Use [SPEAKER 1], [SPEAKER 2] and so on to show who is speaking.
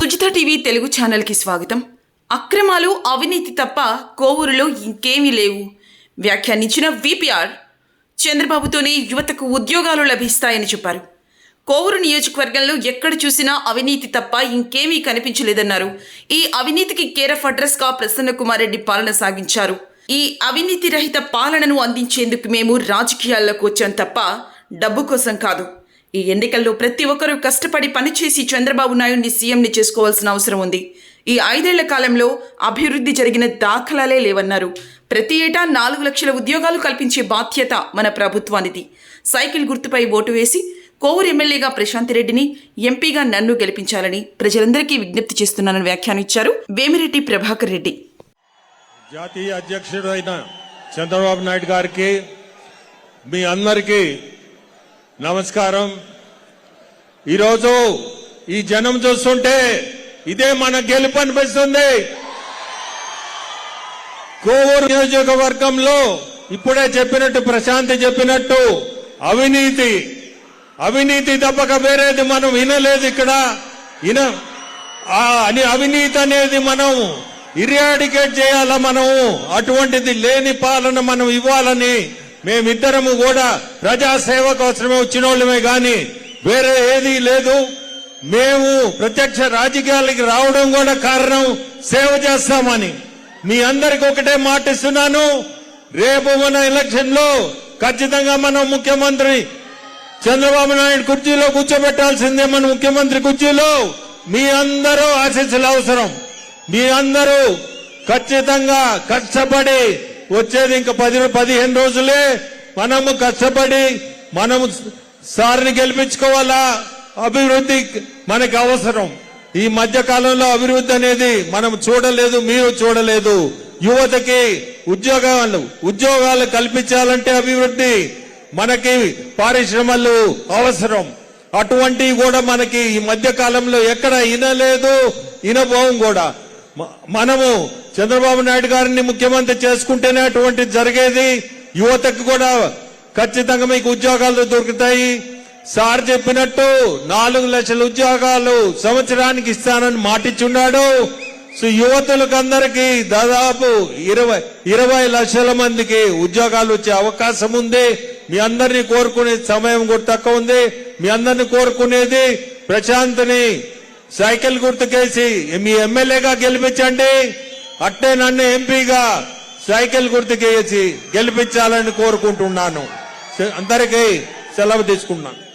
[SPEAKER 1] Sujitha TV Telugu ఛానల్కి స్వాగతం. అక్రమాలు అవినీతి తప్ప కోవూరులో ఇంకేమీ లేవు. వ్యాఖ్యానించిన విపిఆర్ చంద్రబాబుతోనే యువతకు ఉద్యోగాలు లభిస్తాయని చెప్పారు. కోవూరు నియోజకవర్గంలో ఎక్కడ చూసినా అవినీతి తప్ప ఇంకేమీ కనిపించలేదన్నారు. ఈ అవినీతికి కేర్ ఆఫ్ అడ్రస్గా ప్రసన్న కుమార్ రెడ్డి పాలన సాగించారు. ఈ అవినీతి రహిత పాలనను అందించేందుకు మేము రాజకీయాల్లోకి వచ్చాం తప్ప డబ్బు కోసం కాదు. ఈ ఎన్నికల్లో ప్రతి ఒక్కరూ కష్టపడి పనిచేసి చంద్రబాబు నాయుడిని సీఎంని చేసుకోవాల్సిన అవసరం ఉంది. ఈ ఐదేళ్ళ కాలంలో అభివృద్ధి జరిగిన దాఖలాలే లేవన్నారు. ప్రతి ఏటా నాలుగు లక్షల ఉద్యోగాలు కల్పించే బాధ్యత మన ప్రభుత్వానిది. సైకిల్ గుర్తుపై ఓటు వేసి కోవూరు ఎమ్మెల్యేగా ప్రశాంత్ రెడ్డిని ఎంపీగా నన్ను గెలిపించాలని ప్రజలందరికీ విజ్ఞప్తి చేస్తున్నానని వ్యాఖ్యానించారు వేమిరెడ్డి ప్రభాకర్ రెడ్డి.
[SPEAKER 2] జాతీయ అధ్యక్షుడైన చంద్రబాబు నాయుడు గారికి మీ అందరికీ నమస్కారం. ఈరోజు ఈ జనం చూస్తుంటే ఇదే మన గెలుపు అనిపిస్తుంది. కోవూరు నియోజకవర్గంలో ఇప్పుడే చెప్పినట్టు ప్రశాంతి చెప్పినట్టు అవినీతి అవినీతి తప్పక వేరేది మనం వినలేదు ఇక్కడ. విన అని అవినీతి అనేది మనం ఇరియాడికేట్ చేయాలా మనం అటువంటిది లేని పాలన మనం ఇవ్వాలని మేమిద్దరము కూడా ప్రజాసేవ కోసమే వచ్చిన వాళ్ళమే గాని వేరే ఏదీ లేదు. మేము ప్రత్యక్ష రాజకీయాలకి రావడం కూడా కారణం సేవ చేస్తామని. మీ అందరికి ఒకటే మాట ఇస్తున్నాను. రేపు మన ఎలక్షన్లో ఖచ్చితంగా మనం ముఖ్యమంత్రి చంద్రబాబు నాయుడు కుర్చీలో కూర్చోబెట్టాల్సిందే మన ముఖ్యమంత్రి కుర్చీలో. మీ అందరూ ఆశీస్సులు అవసరం మీ అందరూ ఖచ్చితంగా కష్టపడి వచ్చేది ఇంకా పది పదిహేను రోజులే మనము కష్టపడి మనము సార్ని గెలిపించుకోవాలా? అభివృద్ధి మనకి అవసరం. ఈ మధ్య కాలంలో అభివృద్ధి అనేది మనం చూడలేదు మీరు చూడలేదు. యువతకి ఉద్యోగాలు ఉద్యోగాలు కల్పించాలంటే అభివృద్ధి మనకి పారిశ్రమలు అవసరం. అటువంటివి కూడా మనకి ఈ మధ్య కాలంలో ఎక్కడ ఇనలేదు ఇనబోం కూడా. మనము చంద్రబాబు నాయుడు గారిని ముఖ్యమంత్రి చేసుకుంటేనే అటువంటి జరిగేది. యువతకు కూడా ఖచ్చితంగా మీకు ఉద్యోగాలు దొరుకుతాయి. సార్ చెప్పినట్టు నాలుగు లక్షల ఉద్యోగాలు సంవత్సరానికి ఇస్తానని మాటిచ్చున్నాడు. సో యువతులకు అందరికీ దాదాపు ఇరవై ఇరవై లక్షల మందికి ఉద్యోగాలు వచ్చే అవకాశం ఉంది. మీ అందరినీ కోరుకునే సమయం కూడా తక్కువ ఉంది. మీ అందరిని కోరుకునేది ప్రశాంత్ని సైకిల్ గుర్తుకేసి మీ ఎమ్మెల్యేగా గెలిపించండి. అట్టే నన్ను ఎంపీగా సైకిల్ గుర్తుకేసి గెలిపించాలని కోరుకుంటున్నాను. అందరికీ సెలవు తీసుకున్నాను.